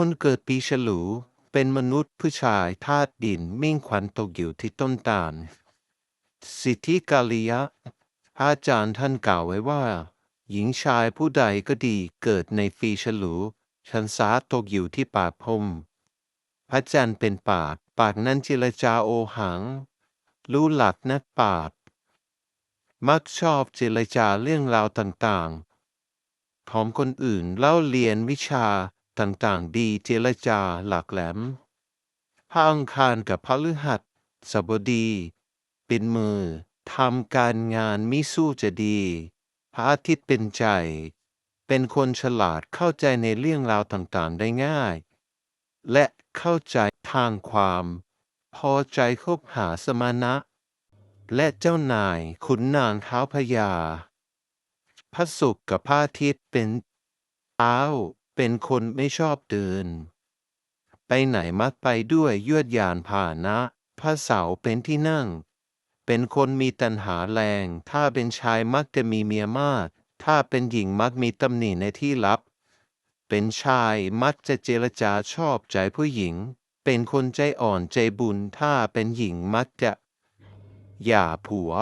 คนเกิดปีฉลู เป็นมนุษย์ผู้ชายธาตุดินมิ่งขวัญตกอยู่ที่ต้นตาล สิทธิกาลยะอาจารย์ท่านกล่าวไว้ว่า หญิงชายผู้ใดก็ดีเกิดในปีฉลู ชันสาตกอยู่ที่ป่าพมพระจันทร์เป็นปากปากนั้นเจรจาโอหัง รู้หลักนักปาชญ์มักชอบเจรจาเรื่องราวต่างๆพร้อมคนอื่นเล่าเรียนวิชา ต่างๆ ดีเจรจาหลักแหลมพระอังคารกับพระฤหัสสบดี เป็นมือทำการงานมิสู้จะดี พระอาทิตย์เป็นใจ เป็นคนฉลาดเข้าใจในเรื่องราวต่างๆ ได้ง่าย และเข้าใจทางความ พอใจคบหาสมานะ และเจ้านายขุนนางเท้าพญาพระศุกร์กับพระอาทิตย์เป็นเท้า เป็นคนไม่ชอบเดิน ไปไหนมักไปด้วยยวดยานพาหนะพระเสาเป็นที่นั่ง เป็นคนมีตัณหาแรง ถ้าเป็นชายมักจะมีเมียมาก ถ้าเป็นหญิงมักมีตำหนิในที่ลับ เป็นชายมักจะเจรจาชอบใจผู้หญิง เป็นคนใจอ่อนใจบุญ ถ้าเป็นหญิงมักจะหย่าผัว